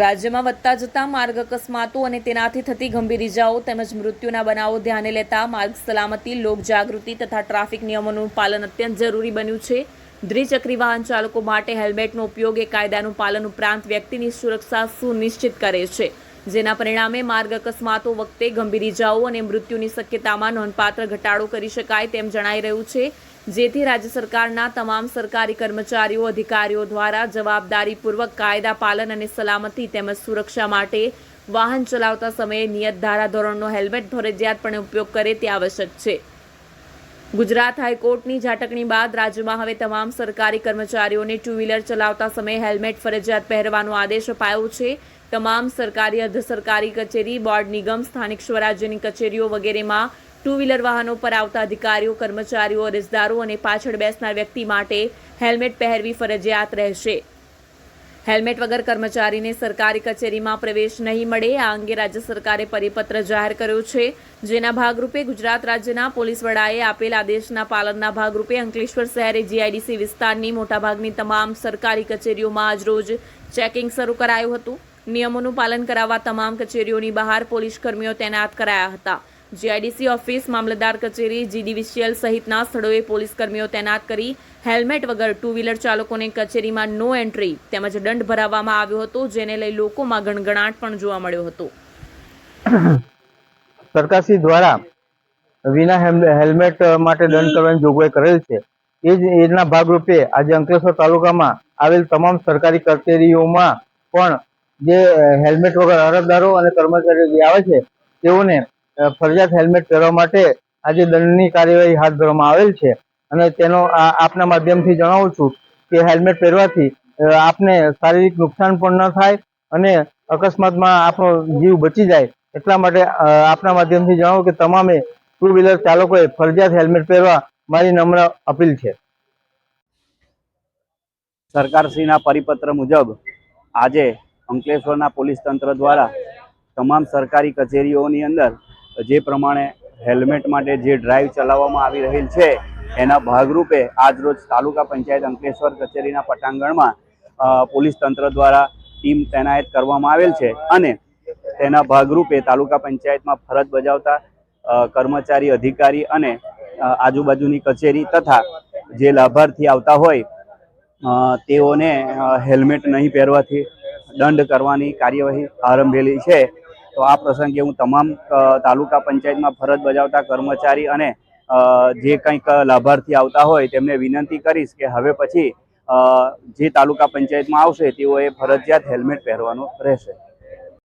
રાજ્યમાં વધતા જતા માર્ગ અકસ્માતો અને તેનાથી થતી ગંભીર ઇજાઓ તેમજ મૃત્યુના બનાવો ધ્યાને લેતા માર્ગ સલામતી, લોક જાગૃતિ તથા ટ્રાફિક નિયમોનું પાલન અત્યંત જરૂરી બન્યું છે. દ્વિચક્રી વાહન ચાલકો માટે હેલ્મેટનો ઉપયોગ એ કાયદાનું પાલન ઉપરાંત વ્યક્તિની સુરક્ષા સુનિશ્ચિત કરે છે. જેના પરિણામે માર્ગ અકસ્માતો વખતે ગંભીર ઇજાઓ અને મૃત્યુની શક્યતામાં નોંધપાત્ર ઘટાડો કરી શકાય તેમ જણાઈ રહ્યું છે. જેથી રાજ્ય સરકારના તમામ સરકારી કર્મચારીઓ, અધિકારીઓ દ્વારા જવાબદારીપૂર્વક કાયદા પાલન અને સલામતી તેમજ સુરક્ષા માટે વાહન ચલાવતા સમયે નિયત ધારાધોરણનો હેલ્મેટ ફરજિયાતપણે ઉપયોગ કરે તે આવશ્યક છે. ગુજરાત હાઈકોર્ટની ઝાટકણી બાદ રાજ્યમાં હવે તમામ સરકારી કર્મચારીઓને ટુ વ્હીલર ચલાવતા સમયે હેલ્મેટ ફરજિયાત પહેરવાનો આદેશ અપાયો છે. તમામ સરકારી, અર્ધ સરકારી કચેરી, બોર્ડ નિગમ, સ્થાનિક સ્વરાજ્યની કચેરીઓ વગેરેમાં ટુ વ્હીલર વાહનો પર આવતા અધિકારીઓ, કર્મચારીઓ, અરજદારો અને પાછળ બેસનાર વ્યક્તિ માટે હેલ્મેટ પહેરવી ફરજિયાત રહેશે. હેલ્મેટ વગર કર્મચારીને સરકારી કચેરીમાં પ્રવેશ નહીં મળે. આ અંગે રાજ્ય સરકારે પરિપત્ર જાહેર કર્યો છે. જેના ભાગરૂપે ગુજરાત રાજ્યના પોલીસ વડાએ આપેલ આદેશના પાલનના ભાગરૂપે અંકલેશ્વર શહેરે જીઆઈડીસી વિસ્તારની મોટાભાગની તમામ સરકારી કચેરીઓમાં આજરોજ ચેકિંગ શરૂ કરાયું હતું. નિયમોનું પાલન કરાવવા તમામ કચેરીઓની બહાર પોલીસ કર્મીઓ તૈનાત કરાયા હતા. જીઆઈડીસી ઓફિસ, મામલતદાર કચેરી, જીડીવીસીએલ સહિતના સ્થળોએ પોલીસ કર્મીઓ તૈનાત કરી હેલ્મેટ વગર ટુ વ્હીલર ચાલકોને કચેરીમાં નો એન્ટ્રી તેમજ દંડ ભરાવવામાં આવ્યો હતો, જેને લઈ લોકોમાં ગણગણાટ પણ જોવા મળ્યો હતો. સરકારશ્રી દ્વારા વિના હેલ્મેટ માટે દંડ કરવાની જોગવાઈ કરેલ છે. એ જ, એના ભાગરૂપે આજે અંકલેશ્વર તાલુકામાં આવેલ તમામ સરકારી કચેરીઓમાં પણ જે હેલ્મેટ વગર અરજદારો અને કર્મચારીઓ જે આવે છે, તેઓને ફરજિયાત હેલ્મેટ પહેરવા માટે આજે દંડની કાર્યવાહી હાથ ધરવામાં આવેલ છે. અને તેનો આપના માધ્યમથી જણાવું છું કે હેલ્મેટ પહેરવાથી આપને શારીરિક નુકસાન પણ ન થાય અને અકસ્માતમાં આપણો જીવ બચી જાય. એટલા માટે આપના માધ્યમથી જણાવું કે તમામે ટુ વ્હીલર ચાલકોએ ફરજિયાત હેલ્મેટ પહેરવા મારી નમ્ર અપીલ છે. સરકારશ્રીના પરિપત્ર મુજબ આજે અંકલેશ્વરના પોલીસ તંત્ર દ્વારા તમામ સરકારી કચેરીઓની અંદર જે પ્રમાણે હેલ્મેટ માટે જે ડ્રાઈવ ચલાવવામાં આવી રહેલ છે, એના ભાગરૂપે આજરોજ તાલુકા પંચાયત અંકલેશ્વર કચેરીના પટાંગણમાં પોલીસ તંત્ર દ્વારા ટીમ તૈનાત કરવામાં આવેલ છે અને તેના ભાગરૂપે તાલુકા પંચાયતમાં ફરજ બજાવતા કર્મચારી, અધિકારી અને આજુબાજુની કચેરી તથા જે લાભાર્થી આવતા હોય તેઓને હેલ્મેટ નહીં પહેરવાથી દંડ કરવાની કાર્યવાહી આરંભેલી છે. તો આ પ્રસંગે હું તમામ તાલુકા પંચાયતમાં ફરજ બજાવતા કર્મચારી અને જે કંઈક લાભાર્થી આવતા હોય તેમને વિનંતી કરીશ કે હવે પછી જે તાલુકા પંચાયતમાં આવશે તેઓએ ફરજિયાત હેલ્મેટ પહેરવાનું રહેશે.